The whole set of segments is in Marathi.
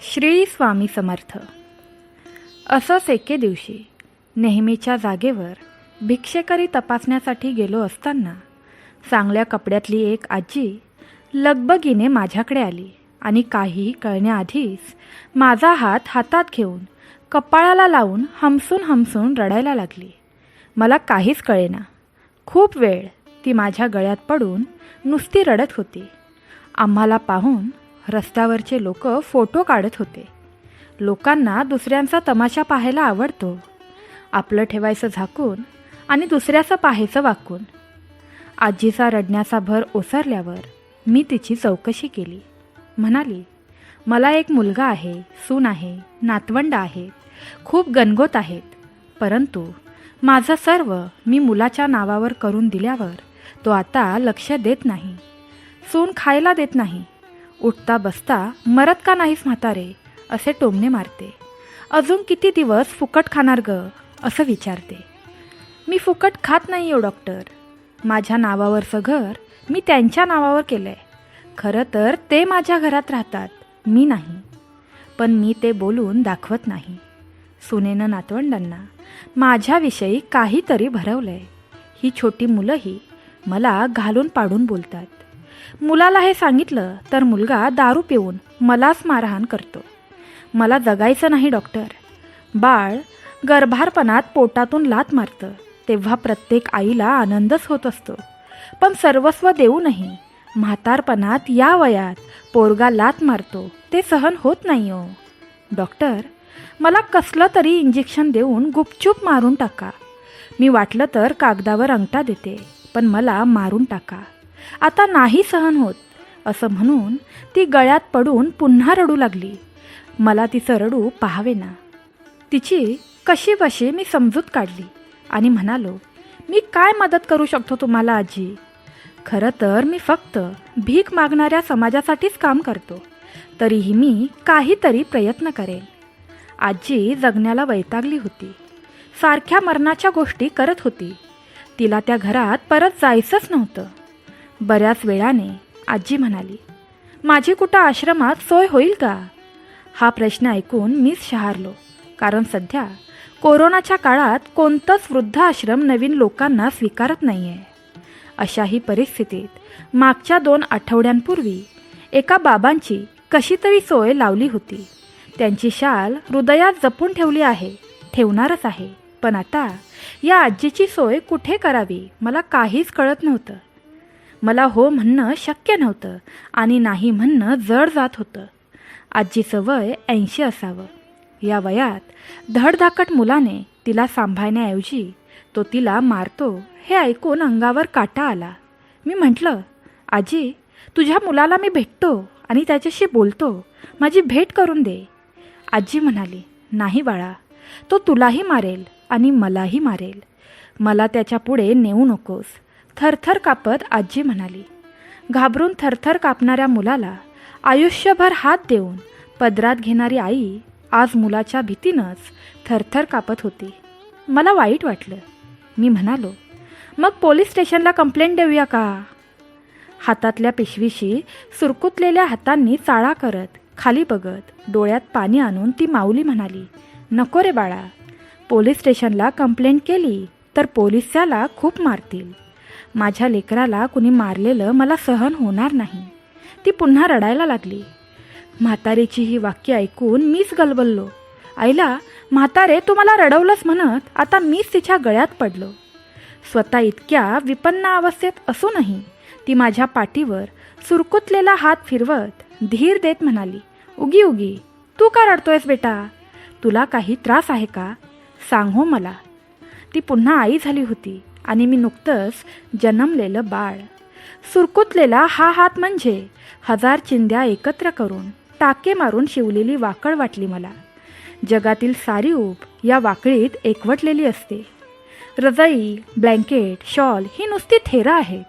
श्री स्वामी समर्थ. असंच एके दिवशी नेहमीच्या जागेवर भिक्षेकरी तपासण्यासाठी गेलो असताना चांगल्या कपड्यातली एक आजी लगबगीने माझ्याकडे आली आणि काहीही कळण्याआधीच माझा हात हातात घेऊन कपाळाला लावून हमसून हमसून रडायला लागली. मला काहीच कळेना. खूप वेळ ती माझ्या गळ्यात पडून नुसती रडत होती. आम्हाला पाहून रस्त्यावरचे लोक फोटो काढत होते. लोकांना दुसऱ्यांचा तमाशा पाहायला आवडतो. आपलं ठेवायचं झाकून आणि दुसऱ्याचं पाहायचं वाकून. आजीचा रडण्याचा भर ओसरल्यावर मी तिची चौकशी केली. म्हणाली मला एक मुलगा आहे सून आहे नातवंड आहेत खूप गणगोत आहेत. परंतु माझं सर्व मी मुलाच्या नावावर करून दिल्यावर तो आता लक्ष देत नाही. सून खायला देत नाही. उठता बसता मरत का नाहीस म्हातारे? असे टोमणे मारते. अजून किती दिवस फुकट खाणार ग? असं विचारते. मी फुकट खात नाही हो डॉक्टर. माझ्या नावावरचं घर मी त्यांच्या नावावर केलं आहे खरं तर ते माझ्या घरात राहतात. मी नाही. पण मी ते बोलून दाखवत नाही. सुनेनं नातवंडांना माझ्याविषयी काहीतरी भरवलं आहे ही छोटी मुलंही मला घालून पाडून बोलतात. मुलाला हे सांगितलं तर मुलगा दारू पिऊन मलाच मारहाण करतो. मला जगायचं नाही डॉक्टर. बाळ गर्भारपणात पोटातून लात मारतं. तेव्हा प्रत्येक आईला आनंदच होत असतो. पण सर्वस्व देऊनही म्हातारपणात या वयात पोरगा लात मारतो. ते सहन होत नाही हो. डॉक्टर मला कसलं तरी इंजेक्शन देऊन गुपचूप मारून टाका. मी वाटलं तर कागदावर अंगठा देते पण मला मारून टाका. आता नाही सहन होत. असं म्हणून ती गळ्यात पडून पुन्हा रडू लागली. मला तिचं रडू पाहावे ना तिची कशी बशी मी समजूत काढली आणि म्हणालो मी काय मदत करू शकतो तुम्हाला आजी? खरं तर मी फक्त भीक मागणाऱ्या समाजासाठीच काम करतो. तरीही मी काहीतरी प्रयत्न करेन. आजी जगण्याला वैतागली होती. सारख्या मरणाच्या गोष्टी करत होती. तिला त्या घरात परत जायचंच नव्हतं. बऱ्याच वेळाने आजी म्हणाली माझी कुठं आश्रमात सोय होईल का? हा प्रश्न ऐकून मीच शहारलो कारण सध्या कोरोनाच्या काळात कोणतंच वृद्ध आश्रम नवीन लोकांना स्वीकारत नाही आहे अशाही परिस्थितीत मागच्या दोन आठवड्यांपूर्वी एका बाबांची कशी तरी सोय लावली होती. त्यांची शाल हृदयात जपून ठेवली आहे ठेवणारच आहे. पण आता या आजीची सोय कुठे करावी मला काहीच कळत नव्हतं. मला हो म्हणणं शक्य नव्हतं आणि नाही म्हणणं जड जात होतं. आजीचं वय ऐंशी असावं. या वयात धडधाकट मुलाने तिला सांभाळण्याऐवजी तो तिला मारतो हे ऐकून अंगावर काटा आला. मी म्हटलं आजी तुझ्या मुलाला मी भेटतो आणि त्याच्याशी बोलतो. माझी भेट करून दे. आजी म्हणाली नाही बाळा तो तुलाही मारेल आणि मलाही मारेल. मला त्याच्या पुढे नेऊ नकोस. थरथर कापत आजी म्हणाली घाबरून थरथर कापणाऱ्या मुलाला आयुष्यभर हात देऊन पदरात घेणारी आई आज मुलाच्या भीतीनंच थरथर कापत होती. मला वाईट वाटलं. मी म्हणालो मग पोलीस स्टेशनला कंप्लेंट देऊया का? हातातल्या पिशवीशी सुरकुतलेल्या हातांनी चाळा करत खाली बघत डोळ्यात पाणी आणून ती माऊली म्हणाली नको रे बाळा पोलीस स्टेशनला कंप्लेंट केली तर पोलीस त्याला खूप मारतील. माझ्या लेकराला कुणी मारलेलं मला सहन होणार नाही. ती पुन्हा रडायला लागली. म्हातारीची ही वाक्य ऐकून मीच गलबललो. आईला म्हातारे तू मला रडवलंच म्हणत आता मीच तिच्या गळ्यात पडलो. स्वतः इतक्या विपन्न अवस्थेत असूनही ती माझ्या पाठीवर सुरकुतलेला हात फिरवत धीर देत म्हणाली उगी उगी तू का रडतोयस बेटा? तुला काही त्रास आहे का? सांग हो मला. ती पुन्हा आई झाली होती. आणि मी नुकतंच जन्मलेलं बाळ. सुरकुतलेला हा हात म्हणजे हजार चिंध्या एकत्र करून टाके मारून शिवलेली वाकळ वाटली मला. जगातील सारी ऊब या वाकळीत एकवटलेली असते. रजाई ब्लँकेट शॉल ही नुसती थेरं आहेत.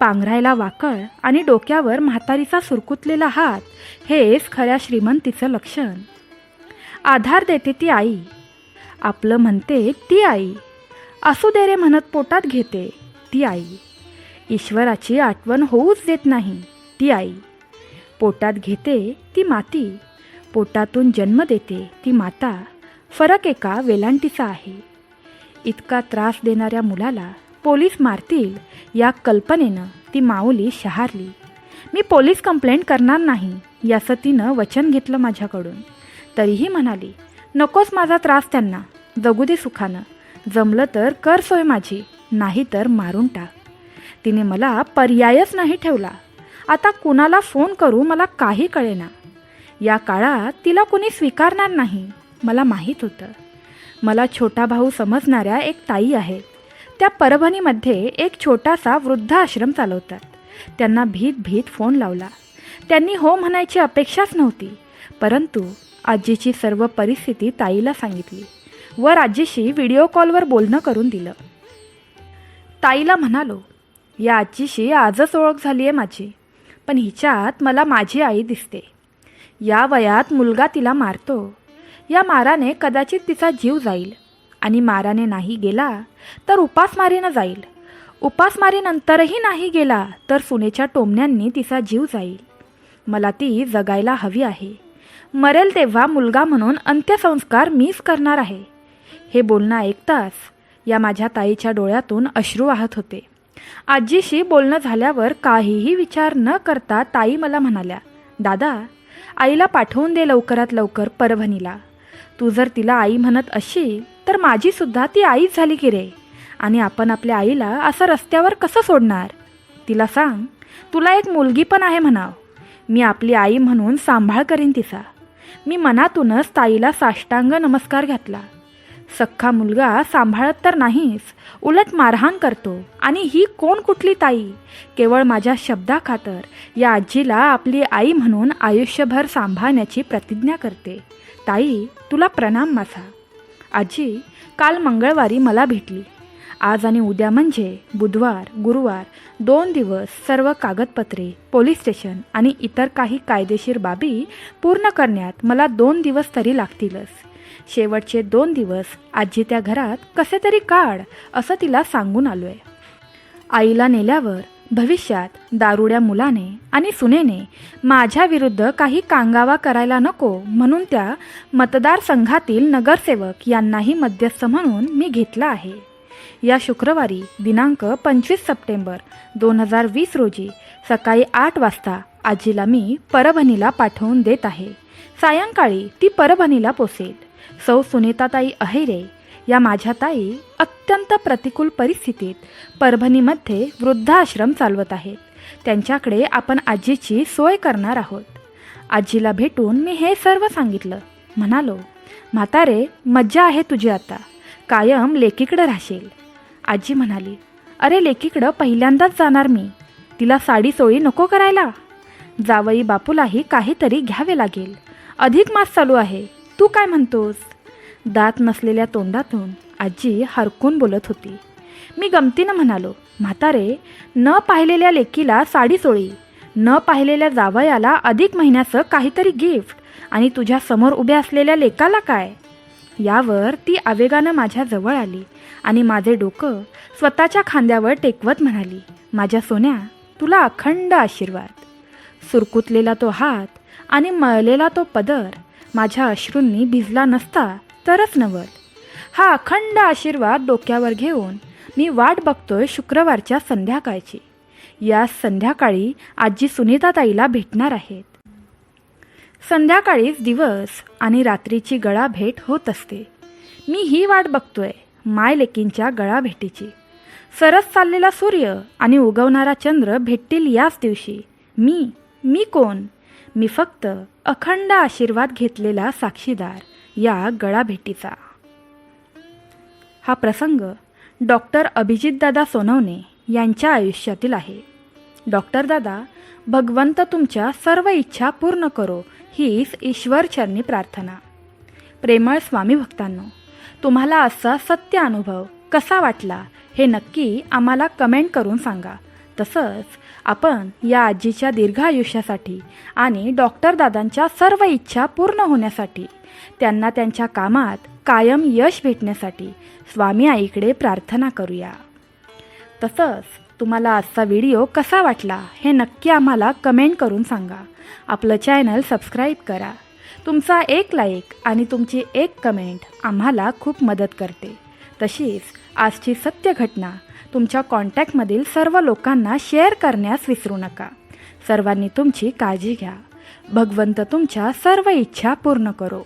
पांघरायला वाकळ आणि डोक्यावर म्हातारीचा सुरकुतलेला हात हेच खऱ्या श्रीमंतीचं लक्षण. आधार देते ती आई. आपलं म्हणते ती आई. असू दे रे म्हणत पोटात घेते. ती आई ईश्वराची आठवण होऊच देत नाही. ती आई पोटात घेते ती माती पोटातून जन्म देते ती माता फरक एका वेलांटीचा आहे. इतका त्रास देणाऱ्या मुलाला पोलीस मारतील या कल्पनेनं ती माऊली शहारली. मी पोलीस कंप्लेंट करणार नाही याचं तिनं वचन घेतलं माझ्याकडून. तरीही म्हणाली नकोच माझा त्रास त्यांना जगू दे सुखानं. जमलं तर कर सोय माझी नाही तर मारून टाक. तिने मला पर्यायच नाही ठेवला. आता कुणाला फोन करू मला काही कळेना. या काळात तिला कुणी स्वीकारणार नाही मला माहीत होतं. मला छोटा भाऊ समजणाऱ्या एक ताई आहे त्या परभणीमध्ये एक छोटासा वृद्ध आश्रम चालवतात. त्यांना भीत भीत फोन लावला. त्यांनी हो म्हणायची अपेक्षाच नव्हती परंतु आजीची सर्व परिस्थिती ताईला सांगितली. वर आजीशी व्हिडिओ कॉलवर बोलणं करून दिलं. ताईला म्हणालो या आजीशी आजच ओळख झाली आहे माझी पण हिच्यात मला माझी आई दिसते. या वयात मुलगा तिला मारतो. या माराने कदाचित तिचा जीव जाईल. आणि माराने नाही गेला तर उपासमारीनं जाईल. उपासमारीनंतरही नाही गेला तर सुनेच्या टोमण्यांनी तिचा जीव जाईल. मला ती जगायला हवी आहे. मरेल तेव्हा मुलगा म्हणून अंत्यसंस्कार मीच करणार आहे. हे बोलणं ऐकताच या माझ्या ताईच्या डोळ्यातून अश्रू वाहत होते. आजीशी बोलणं झाल्यावर काहीही विचार न करता ताई मला म्हणाल्या दादा आईला पाठवून दे लवकरात लवकर परभणीला. तू जर तिला आई म्हणत अशी तर माझीसुद्धा ती आईच झाली की रे. आणि आपण आपल्या आईला असं रस्त्यावर कसं सोडणार? तिला सांग तुला एक मुलगी पण आहे म्हणाव. मी आपली आई म्हणून सांभाळ करीन तिचा. मी मनातूनच ताईला साष्टांग नमस्कार घातला. सख्खा मुलगा सांभाळत तर नाहीच उलट मारहाण करतो. आणि ही कोण कुठली ताई? केवळ माझ्या शब्दाखातर या आजीला आपली आई म्हणून आयुष्यभर सांभाळण्याची प्रतिज्ञा करते. ताई तुला प्रणाम माझा आजी काल मंगळवारी मला भेटली. आज आणि उद्या म्हणजे बुधवार गुरुवार दोन दिवस सर्व कागदपत्रे पोलीस स्टेशन आणि इतर काही कायदेशीर बाबी पूर्ण करण्यात मला दोन दिवस तरी लागतीलच. शेवटचे दोन दिवस आजी त्या घरात कसे तरी काढ असं तिला सांगून आलो आहे आईला नेल्यावर भविष्यात दारुड्या मुलाने आणि सुनेने माझ्याविरुद्ध काही कांगावा करायला नको म्हणून त्या मतदारसंघातील नगरसेवक यांनाही मध्यस्थ म्हणून मी घेतला आहे. या शुक्रवारी दिनांक पंचवीस सप्टेंबर दोन हजार वीस रोजी सकाळी आठ वाजता आजीला मी परभणीला पाठवून देत आहे. सायंकाळी ती परभणीला पोसेल सौ सुनीताताई अहिरे या माझ्या ताई अत्यंत प्रतिकूल परिस्थितीत परभणीमध्ये वृद्धाश्रम चालवत आहेत. त्यांच्याकडे आपण आजीची सोय करणार आहोत. आजीला भेटून मी हे सर्व सांगितलं. म्हणालो म्हातारे मज्जा आहे तुझी आता. कायम लेकीकडं राहशील. आजी म्हणाली अरे लेकीकडं पहिल्यांदाच जाणार मी. तिला साडी सोळी नको करायला. जावई बापूलाही काहीतरी घ्यावे लागेल. अधिक मास चालू आहे. तू काय म्हणतोस? दात नसलेल्या तोंडातून आजी हरकून बोलत होती. मी गमतीनं म्हणालो म्हातारे न पाहिलेल्या लेकीला साडी सोळी न पाहिलेल्या जावयाला अधिक महिन्याचं काहीतरी गिफ्ट आणि तुझ्या समोर उभ्या असलेल्या लेकाला काय? यावर ती आवेगानं माझ्या जवळ आली आणि माझे डोकं स्वतःच्या खांद्यावर टेकवत म्हणाली माझ्या सोन्या तुला अखंड आशीर्वाद. सुरकुतलेला तो हात आणि मळलेला तो पदर माझ्या अश्रूंनी भिजला नसता तरच नवल. हा अखंड आशीर्वाद डोक्यावर घेऊन मी वाट बघतोय शुक्रवारच्या संध्याकाळची. या संध्याकाळी आजी सुनीताताईला भेटणार आहेत. संध्याकाळीच दिवस आणि रात्रीची गळा भेट होत असते. मी ही वाट बघतोय माय लेकींच्या गळा भेटीची सरस चाललेला सूर्य आणि उगवणारा चंद्र भेटतील याच दिवशी. मी मी कोण? मी फक्त अखंड आशीर्वाद घेतलेला साक्षीदार या गळा भेटीचा हा प्रसंग डॉक्टर अभिजितदादा सोनवणे यांच्या आयुष्यातील आहे. डॉक्टर दादा भगवंत तुमच्या सर्व इच्छा पूर्ण करो हीच ईश्वरचरणी प्रार्थना. प्रेमळ स्वामी भक्तांनो तुम्हाला असा सत्य अनुभव कसा वाटला हे नक्की आम्हाला कमेंट करून सांगा. तसंच आपण या आजीच्या दीर्घ आयुष्यासाठी आणि डॉक्टर दादांच्या सर्व इच्छा पूर्ण होण्यासाठी त्यांना त्यांच्या कामात कायम यश भेटण्यासाठी स्वामी आईकडे प्रार्थना करूया. तसंच तुम्हाला आजचा व्हिडिओ कसा वाटला हे नक्की आम्हाला कमेंट करून सांगा. आपलं चॅनल सबस्क्राईब करा. तुमचा एक लाईक आणि तुमची एक कमेंट आम्हाला खूप मदत करते. तशीच आजची सत्य घटना तुमच्या कॉन्टॅक्टमधील सर्व लोकांना शेअर करण्यास विसरू नका. सर्वांनी तुमची काळजी घ्या. भगवंत तुमच्या सर्व इच्छा पूर्ण करो.